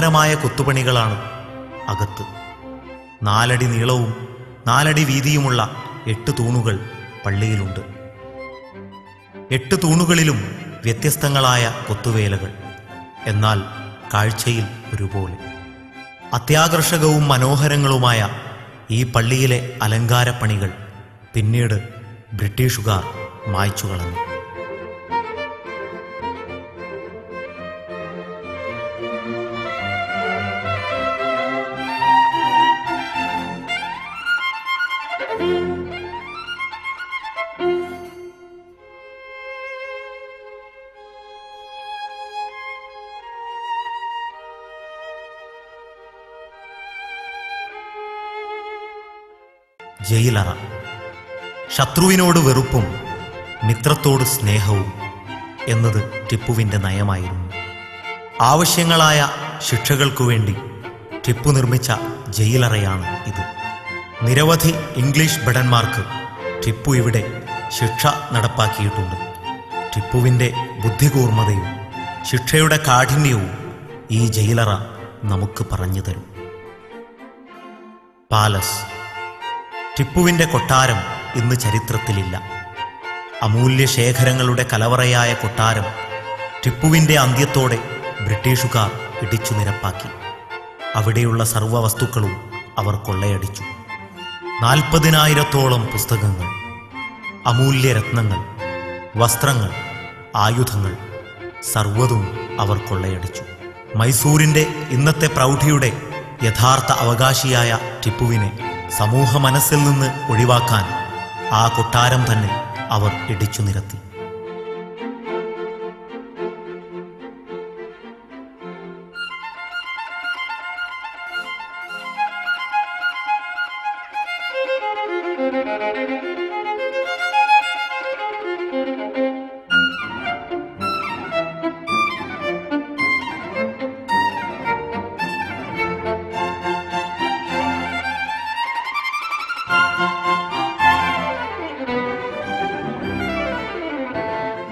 മനോഹരമായ കൊത്തുപണികളാണ് അകത്ത്. നാലടി നീളവും നാലടി വീതിയുമുള്ള എട്ട് തൂണുകൾ പള്ളിയിലുണ്ട്. എട്ട് തൂണുകളിലും വ്യത്യസ്തങ്ങളായ കൊത്തുവേലകൾ എന്നാൽ കാഴ്ചയിൽ ഒരുപോലെ. അത്യാകർഷകവും മനോഹരങ്ങളുമായ ഈ പള്ളിയിലെ അലങ്കാരപ്പണികൾ പിന്നീട് ബ്രിട്ടീഷുകാർ മായ്ച്ചു കളഞ്ഞു. ജയിലറ. ശത്രുവിനോട് വെറുപ്പും മിത്രത്തോട് സ്നേഹവും എന്നത് ടിപ്പുവിന്റെ നയമായിരുന്നു. ആവശ്യങ്ങളായ ശിക്ഷകൾക്കു വേണ്ടി ടിപ്പു നിർമ്മിച്ച ജയിലറയാണ് ഇത്. നിരവധി ഇംഗ്ലീഷ് ഭടന്മാർക്ക് ടിപ്പു ഇവിടെ ശിക്ഷ നടപ്പാക്കിയിട്ടുണ്ട്. ടിപ്പുവിന്റെ ബുദ്ധികൂർമ്മതയും ശിക്ഷയുടെ കാഠിന്യവും ഈ ജയിലറ നമുക്ക് പറഞ്ഞു തരും. പാലസ്. ടിപ്പുവിന്റെ കൊട്ടാരം ഇന്ന് ചരിത്രത്തിലില്ല. അമൂല്യ ശേഖരങ്ങളുടെ കലവറയായ കൊട്ടാരം ടിപ്പുവിന്റെ അന്ത്യത്തോടെ ബ്രിട്ടീഷുകാർ ഇടിച്ചു നിരപ്പാക്കി. അവിടെയുള്ള സർവവസ്തുക്കളും അവർ കൊള്ളയടിച്ചു. നാൽപ്പതിനായിരത്തോളം പുസ്തകങ്ങൾ അമൂല്യ രത്നങ്ങൾ വസ്ത്രങ്ങൾ ആയുധങ്ങൾ സർവതും അവർ കൊള്ളയടിച്ചു. മൈസൂരിന്റെ ഇന്നത്തെ പ്രൗഢിയുടെ യഥാർത്ഥ അവകാശിയായ ടിപ്പുവിനെ സമൂഹ മനസ്സിൽ നിന്ന് ഒഴിവാക്കാൻ ആ കൊട്ടാരം തന്നെ അവർ ഇടിച്ചു നിരത്തി.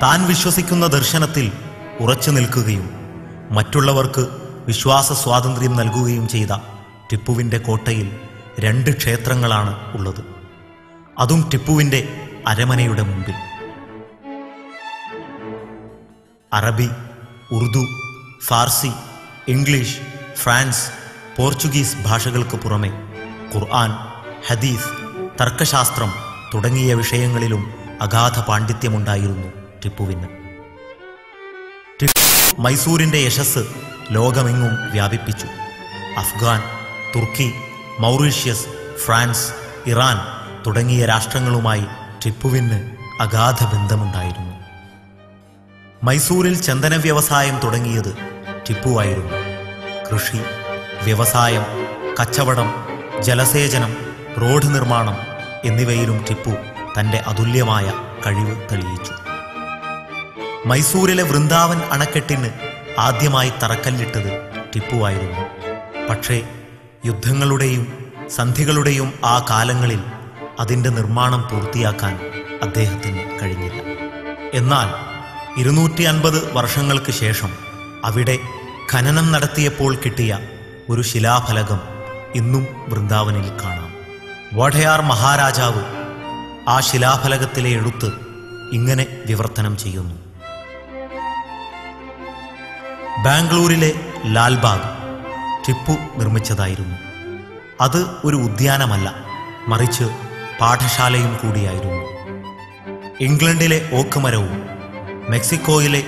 താൻ വിശ്വസിക്കുന്ന ദർശനത്തിൽ ഉറച്ചു നിൽക്കുകയും മറ്റുള്ളവർക്ക് വിശ്വാസ സ്വാതന്ത്ര്യം നൽകുകയും ചെയ്ത ടിപ്പുവിന്റെ കോട്ടയിൽ രണ്ട് ക്ഷേത്രങ്ങളാണ് ഉള്ളത്. അതും ടിപ്പുവിന്റെ അരമനയുടെ മുമ്പിൽ. അറബി Urdu Farsi English France Portuguese ഭാഷകൾക്ക് പുറമെ ഖുർആൻ ഹദീസ് തർക്കശാസ്ത്രം തുടങ്ങിയ വിഷയങ്ങളിലും അഗാധ പാണ്ഡിത്യമുണ്ടായിരുന്നു. ടിപ്പുവിന്. ടിപ്പു മൈസൂരിന്റെ യശസ് ലോകമെങ്ങും വ്യാപിപ്പിച്ചു. Afghan Turkey Mauritius France Iran തുടങ്ങിയ രാഷ്ട്രങ്ങളുമായി ടിപ്പുവിന് അഗാധ ബന്ധമുണ്ടായിരുന്നു. മൈസൂരിൽ ചന്ദന വ്യവസായം തുടങ്ങിയത് ടിപ്പുവായിരുന്നു കൃഷി വ്യവസായം കച്ചവടം ജലസേചനം റോഡ് നിർമ്മാണം എന്നിവയിലും ടിപ്പു തന്റെ അതുല്യമായ കഴിവ് തെളിയിച്ചു. മൈസൂരിലെ വൃന്ദാവൻ അണക്കെട്ടിന് ആദ്യമായി തറക്കല്ലിട്ടത് ടിപ്പുവായിരുന്നു. പക്ഷേ യുദ്ധങ്ങളുടെയും സന്ധികളുടെയും ആ കാലങ്ങളിൽ അതിന്റെ നിർമ്മാണം പൂർത്തിയാക്കാൻ അദ്ദേഹത്തിന് കഴിഞ്ഞില്ല. എന്നാൽ ഇരുന്നൂറ്റി അൻപത് വർഷങ്ങൾക്ക് ശേഷം അവിടെ ഖനനം നടത്തിയപ്പോൾ കിട്ടിയ ഒരു ശിലാഫലകം ഇന്നും വൃന്ദാവനിൽ കാണാം. വടയാർ മഹാരാജാവ് ആ ശിലാഫലകത്തിലെ എഴുത്ത് ഇങ്ങനെ വിവർത്തനം ചെയ്യുന്നു. ബാംഗ്ലൂരിലെ ലാൽബാഗ് ടിപ്പു നിർമ്മിച്ചതായിരുന്നു. അത് ഒരു ഉദ്യാനമല്ല മറിച്ച് പാഠശാലയും കൂടിയായിരുന്നു. ഇംഗ്ലണ്ടിലെ ഓക്ക് മരവും മെക്സിക്കോയിലെ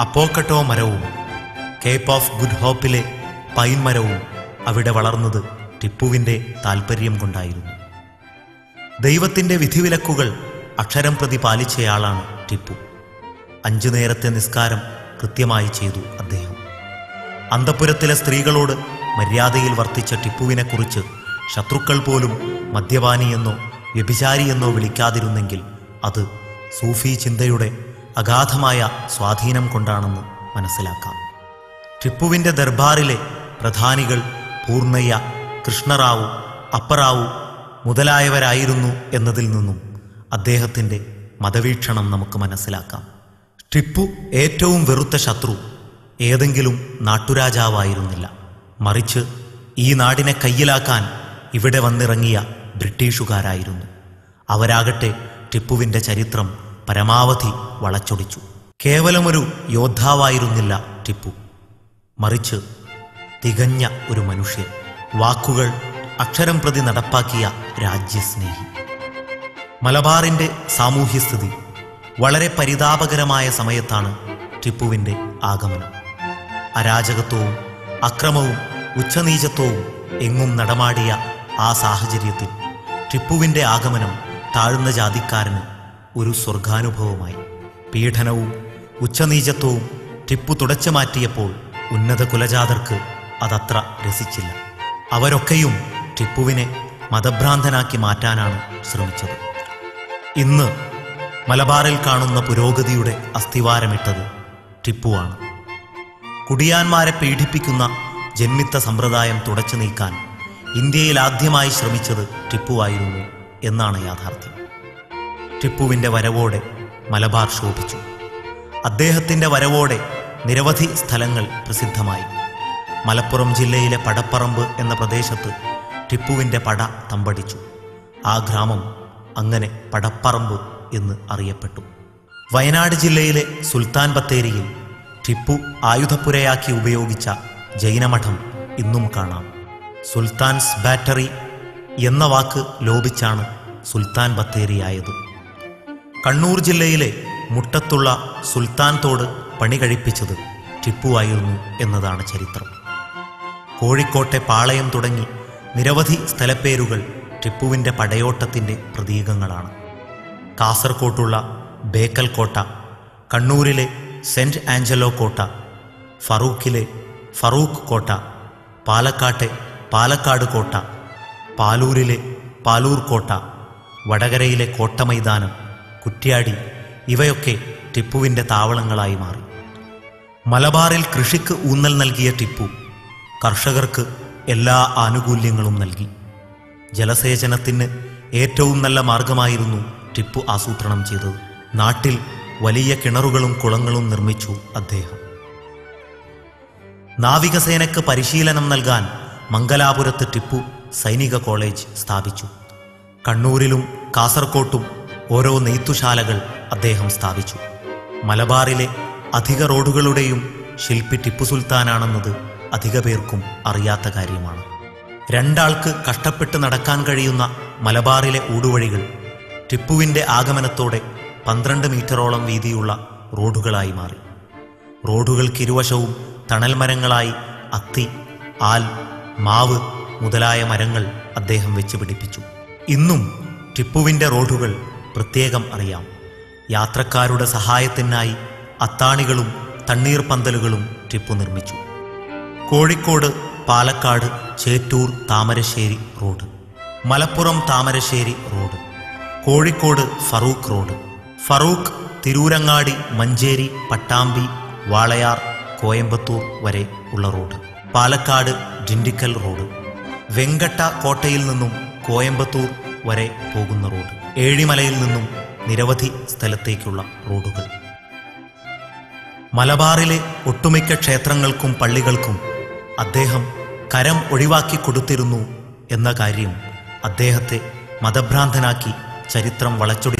അപ്പോക്കട്ടോ മരവും കേപ്പ് ഓഫ് ഗുഡ് ഹോപ്പിലെ പൈൻ മരവും അവിടെ വളർന്നത് ടിപ്പുവിന്റെ താൽപ്പര്യം കൊണ്ടായിരുന്നു. ദൈവത്തിന്റെ വിധിവിലക്കുകൾ അക്ഷരം പ്രതി പാലിച്ചയാളാണ് ടിപ്പു. അഞ്ചു നേരത്തെ നിസ്കാരം കൃത്യമായി ചെയ്തു അദ്ദേഹം. അന്തപുരത്തിലെ സ്ത്രീകളോട് മര്യാദയിൽ വർത്തിച്ച ടിപ്പുവിനെക്കുറിച്ച് ശത്രുക്കൾ പോലും മദ്യപാനിയെന്നോ വ്യഭിചാരിയെന്നോ വിളിക്കാതിരുന്നെങ്കിൽ അത് സൂഫി ചിന്തയുടെ അഗാധമായ സ്വാധീനം കൊണ്ടാണെന്ന് മനസ്സിലാക്കാം. ടിപ്പുവിന്റെ ദർബാറിലെ പ്രധാനികൾ പൂർണയ്യ കൃഷ്ണറാവു അപ്പറാവു മുതലായവരായിരുന്നു എന്നതിൽ നിന്നും അദ്ദേഹത്തിന്റെ മതവീക്ഷണം നമുക്ക് മനസ്സിലാക്കാം. ടിപ്പു ഏറ്റവും വെറുത്ത ശത്രു ഏതെങ്കിലും നാട്ടുരാജാവായിരുന്നില്ല. മറിച്ച് ഈ നാടിനെ കയ്യിലാക്കാൻ ഇവിടെ വന്നിറങ്ങിയ ബ്രിട്ടീഷുകാരായിരുന്നു. അവരാകട്ടെ ടിപ്പുവിന്റെ ചരിത്രം പരമാവധി വളച്ചൊടിച്ചു. കേവലമൊരു യോദ്ധാവായിരുന്നില്ല ടിപ്പു. മറിച്ച് തികഞ്ഞ ഒരു മനുഷ്യൻ. വാക്കുകൾ അക്ഷരം പ്രതി നടപ്പാക്കിയ രാജ്യസ്നേഹി. മലബാറിന്റെ സാമൂഹ്യസ്ഥിതി വളരെ പരിതാപകരമായ സമയത്താണ് ടിപ്പുവിന്റെ ആഗമനം. അരാജകത്വവും അക്രമവും ഉച്ചനീചത്വവും എങ്ങും നടമാടിയ ആ സാഹചര്യത്തിൽ ടിപ്പുവിന്റെ ആഗമനം താഴ്ന്ന ജാതിക്കാരന് ഒരു സ്വർഗാനുഭവമായി. പീഡനവും ഉച്ചനീചത്വവും ടിപ്പു തുടച്ചു മാറ്റിയപ്പോൾ ഉന്നത കുലജാതർക്ക് അതത്ര രസിച്ചില്ല. അവരൊക്കെയും ടിപ്പുവിനെ മതഭ്രാന്തനാക്കി മാറ്റാനാണ് ശ്രമിച്ചത്. ഇന്ന് മലബാറിൽ കാണുന്ന പുരോഗതിയുടെ അസ്ഥിവാരമിട്ടത് ടിപ്പുവാണ്. കുടിയാന്മാരെ പീഡിപ്പിക്കുന്ന ജന്മിത്ത സമ്പ്രദായം തുടച്ചു നീക്കാൻ ഇന്ത്യയിൽ ആദ്യമായി ശ്രമിച്ചത് ടിപ്പുവായിരുന്നു എന്നാണ് യാഥാർത്ഥ്യം. ടിപ്പുവിന്റെ വരവോടെ മലബാർ ശോഭിച്ചു. അദ്ദേഹത്തിന്റെ വരവോടെ നിരവധി സ്ഥലങ്ങൾ പ്രസിദ്ധമായി. മലപ്പുറം ജില്ലയിലെ പടപ്പറമ്പ് എന്ന പ്രദേശത്ത് ടിപ്പുവിന്റെ പട തമ്പടിച്ചു. ആ ഗ്രാമം അങ്ങനെ പടപ്പറമ്പ് എന്ന് അറിയപ്പെട്ടു. വയനാട് ജില്ലയിലെ സുൽത്താൻ ബത്തേരിയിൽ ടിപ്പു ആയുധപ്പുരയാക്കി ഉപയോഗിച്ച ജൈനമഠം ഇന്നും കാണാം. സുൽത്താൻസ് ബാറ്ററി എന്ന വാക്ക് ലോപിച്ചാണ് സുൽത്താൻ ബത്തേരിയായത്. കണ്ണൂർ ജില്ലയിലെ മുട്ടത്തുള്ള സുൽത്താൻ തോട് പണി കഴിപ്പിച്ചത് ടിപ്പുവായിരുന്നു എന്നതാണ് ചരിത്രം. കോഴിക്കോട്ടെ പാളയം തുടങ്ങി നിരവധി സ്ഥലപ്പേരുകൾ ടിപ്പുവിന്റെ പടയോട്ടത്തിന്റെ പ്രതീകങ്ങളാണ്. കാസർകോട്ടുള്ള ബേക്കൽ കോട്ട കണ്ണൂരിലെ സെന്റ് ആഞ്ചലോ കോട്ട ഫറൂഖിലെ ഫറൂഖ് കോട്ട പാലക്കാട്ടെ പാലക്കാട് കോട്ട പാലൂരിലെ പാലൂർ കോട്ട വടകരയിലെ കോട്ട മൈതാനം കുറ്റ്യാടി ഇവയൊക്കെ ടിപ്പുവിന്റെ താവളങ്ങളായി മാറി. മലബാറിൽ കൃഷിക്ക് ഊന്നൽ നൽകിയ ടിപ്പു കർഷകർക്ക് എല്ലാ ആനുകൂല്യങ്ങളും നൽകി. ജലസേചനത്തിന് ഏറ്റവും നല്ല മാർഗമായിരുന്നു ടിപ്പു ആസൂത്രണം ചെയ്തത്. നാട്ടിൽ വലിയ കിണറുകളും കുളങ്ങളും നിർമ്മിച്ചു അദ്ദേഹം. നാവികസേനയ്ക്ക് പരിശീലനം നൽകാൻ മംഗലാപുരത്ത് ടിപ്പു സൈനിക കോളേജ് സ്ഥാപിച്ചു. കണ്ണൂരിലും കാസർകോട്ടും ഓരോ നെയ്ത്തുശാലകൾ അദ്ദേഹം സ്ഥാപിച്ചു. മലബാറിലെ അധിക റോഡുകളുടെയും ശില്പി ടിപ്പു സുൽത്താനാണെന്നത് അധിക പേർക്കും അറിയാത്ത കാര്യമാണ്. രണ്ടാൾക്ക് കഷ്ടപ്പെട്ട് നടക്കാൻ കഴിയുന്ന മലബാറിലെ ഊടുവഴികൾ ടിപ്പുവിന്റെ ആഗമനത്തോടെ പന്ത്രണ്ട് മീറ്ററോളം വീതിയുള്ള റോഡുകളായി മാറി. റോഡുകൾക്കിരുവശവും തണൽ മരങ്ങളായി അത്തി ആൽ മാവ് മുതലായ മരങ്ങൾ അദ്ദേഹം വെച്ച് പിടിപ്പിച്ചു. ഇന്നും ടിപ്പുവിന്റെ റോഡുകൾ പ്രത്യേകം അറിയാം. യാത്രക്കാരുടെ സഹായത്തിനായി അത്താണികളും തണ്ണീർ പന്തലുകളും ടിപ്പു നിർമ്മിച്ചു. Kozhikode Palakkad Chettur Thamarassery road. Malappuram Thamarassery road. Kozhikode Farook road. Farook Tirurangadi Manjeri Pattambi Walayar Coimbatore വരെ ഉള്ള റോഡ്. പാലക്കാട് ജിൻഡിക്കൽ റോഡ്. വെങ്കട്ട കോട്ടയിൽ നിന്നും കോയമ്പത്തൂർ വരെ പോകുന്ന റോഡ്. ഏഴിമലയിൽ നിന്നും നിരവധി സ്ഥലത്തേക്കുള്ള റോഡുകൾ. മലബാറിലെ ഒട്ടുമിക്ക ക്ഷേത്രങ്ങൾക്കും പള്ളികൾക്കും അദ്ദേഹം കരം ഒഴിവാക്കി കൊടുത്തിരുന്നു എന്ന കാര്യം അദ്ദേഹത്തെ മതഭ്രാന്തനാക്കി ചരിത്രം വളച്ചൊടി